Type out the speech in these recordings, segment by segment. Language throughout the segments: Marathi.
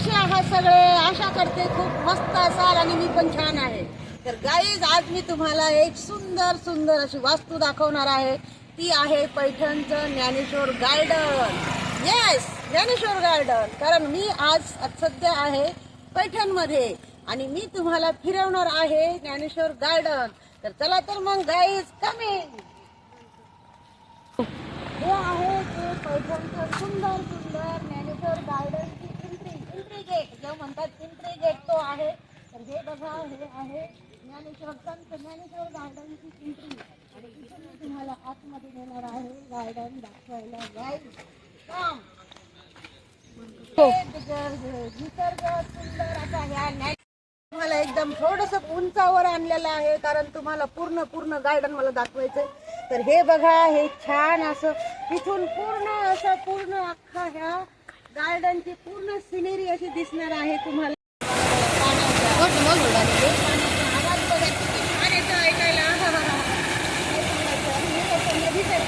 कसे आहात सगळे. आशा करते खूप मस्त असाल आणि मी पण छान आहे. तर गाईज आज मी तुम्हाला एक सुंदर सुंदर अशी वास्तू दाखवणार आहे. ती आहे पैठणचं Dnyaneshwar garden yes Dnyaneshwar garden कारण मी आज सध्या आहे पैठणमध्ये आणि मी तुम्हाला फिरवणार आहे ज्ञानेश्वर गार्डन तर चला तर मग गाईज कमी हे आहे ते पैठणचं सुंदर सुंदर ज्ञानेश्वर गार्डन एंट्री गेट जो म्हणतात एंट्री गेट तो आहे तर हे बघा हे आहे ज्ञानेश्वर संत ज्ञानेश्वर गार्डनची एंट्री आणि इथून मी तुम्हाला आतमध्ये नेणार आहे गार्डन दाखवायला जाईल काम निसर्ग सुंदर असा ह्या तुम्हाला एकदम थोडस उंचावर आणलेलं आहे कारण तुम्हाला पूर्ण पूर्ण गार्डन मला दाखवायचंय तर हे बघा हे छान असं इथून पूर्ण असं पूर्ण अख्खा ह्या गार्डनची पूर्ण सिनेरी अशी दिसणार आहे तुम्हाला ऐकायला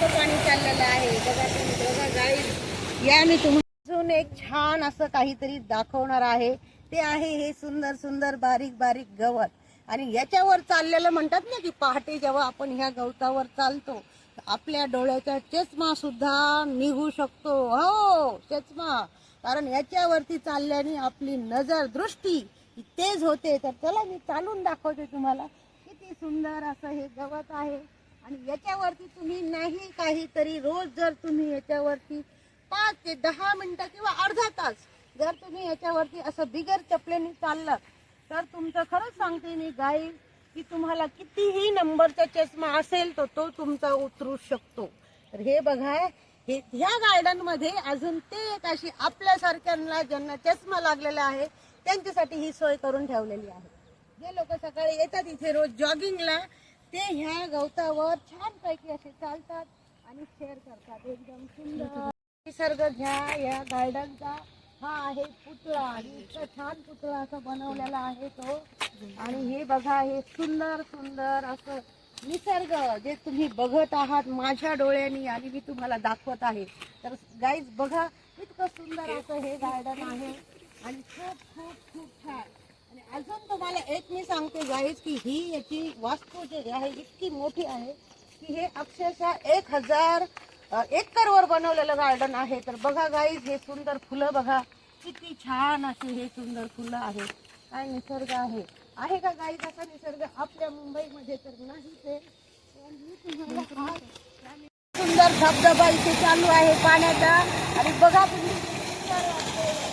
पाणी चाललेलं आहे बघा तुम्ही बघा गाईड या मी तुम्हाला. अजून एक छान असं काहीतरी दाखवणार आहे. ते आहे हे सुंदर सुंदर बारीक बारीक गवत. आणि याच्यावर चाललेलं म्हणतात ना की पहाटे जेव्हा आपण ह्या गवतावर चालतो आपल्या डोळ्याचा चष्मा सुद्धा निघू शकतो. हो चष्मा. कारण याच्यावरती चालल्याने आपली नजर दृष्टी तेज होते. तर चला मी चालून दाखवते तुम्हाला. किती सुंदर असं हे गवत आहे. आणि याच्यावरती तुम्ही नाही काहीतरी रोज जर तुम्ही याच्यावरती पाच ते दहा मिनटं किंवा अर्धा तास जर तुम्ही याच्यावरती असं बिगर चपलेने चाललं तर तुमचं खरंच सांगते मी गाई की तुम्हाला कितीही नंबरचा चष्मा असेल तर तो तुमचा उतरू शकतो. तर हे बघा हे ह्या गार्डनमध्ये अजून ते एक अशी आपल्यासारख्यांना ज्यांना चष्मा लागलेला आहे त्यांच्यासाठी ही सोय करून ठेवलेली आहे. जे लोक सकाळी येतात इथे रोज जॉगिंगला ते ह्या गवतावर छानपैकी असे चालतात आणि शेअर करतात. एकदम सुंदर. निसर्ग घ्या या गार्डनचा. हा आहे पुतळा आणि इतका छान पुतळा असा बनवलेला आहे तो. आणि हे बघा हे सुंदर सुंदर असं निसर्ग जे तुम्ही बघत आहात माझ्या डोळ्यांनी आणि मी तुम्हाला दाखवत आहे. तर गाईज बघा इतकं सुंदर असं हे गार्डन आहे. आणि खूप खूप खूप छान. आणि अजून तुम्हाला एक मी सांगते गाईज की ही याची वास्तू जे आहे इतकी मोठी आहे की हे अक्षरशः एक हजार एकरवर बनवलेलं गार्डन आहे तर बघा गाईज हे सुंदर फुलं बघा. किती छान असे हे सुंदर फुलं आहेत. काय निसर्ग आहे. आहे का गाईज असा निसर्ग? आपल्या मुंबईमध्ये तर नाहीच आहे सुंदर धबधबा इथे चालू आहे पाण्याचा. आणि बघा तुम्ही किती सुंदर वाटतंय.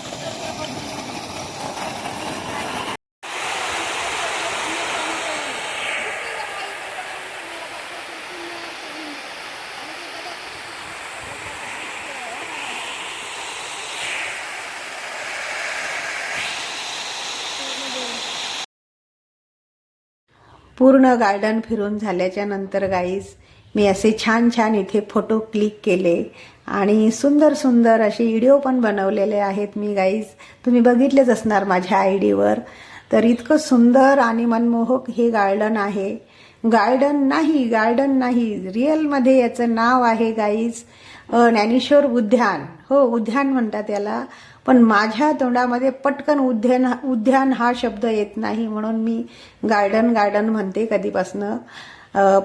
पूर्ण गार्डन फिरून झाल्याच्यानंतर गाईज मी असे छान छान इथे फोटो क्लिक केले आणि सुंदर सुंदर असे व्हिडिओ पण बनवलेले आहेत मी गाईज तुम्ही बघितलेच असणार माझ्या आय डीवर तर इतकं सुंदर आणि मनमोहक हे गार्डन आहे. गार्डन नाही गार्डन नाही. रिअलमध्ये याचं नाव आहे गाईज ज्ञानेश्वर उद्यान. हो उद्यान म्हणतात याला. पण माझ्या तोंडामध्ये पटकन उद्यान उद्यान हा शब्द येत नाही म्हणून मी गार्डन गार्डन म्हणते कधीपासनं.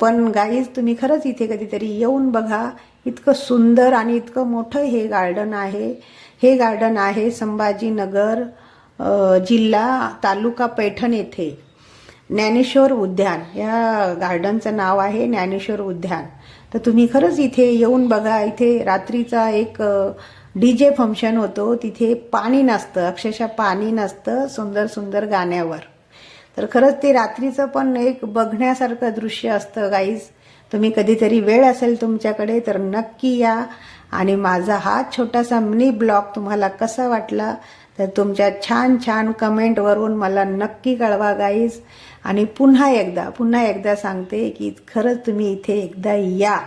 पण गाईज तुम्ही खरंच इथे कधीतरी येऊन बघा. इतकं सुंदर आणि इतकं मोठं हे गार्डन आहे. हे गार्डन आहे संभाजीनगर जिल्हा तालुका पैठण येथे. ज्ञानेश्वर उद्यान. या गार्डनचं नाव आहे ज्ञानेश्वर उद्यान. तर तुम्ही खरंच इथे येऊन बघा इथे रात्रीचा एक डी जे फंक्शन होतो. तिथे पाणी नसतं अक्षरशः पाणी नसतं सुंदर सुंदर गाण्यावर. तर खरंच ते रात्रीचं पण एक बघण्यासारखं दृश्य असतं गाईज तुम्ही कधीतरी वेळ असेल तुमच्याकडे तर नक्की या. आणि माझा हा छोटासा मिनी ब्लॉग तुम्हाला कसा वाटला तर तुमच्या छान छान कमेंटवरून मला नक्की कळवा गाईज आणि पुन्हा एकदा पुन्हा एकदा सांगते की खरंच तुम्ही इथे एकदा या.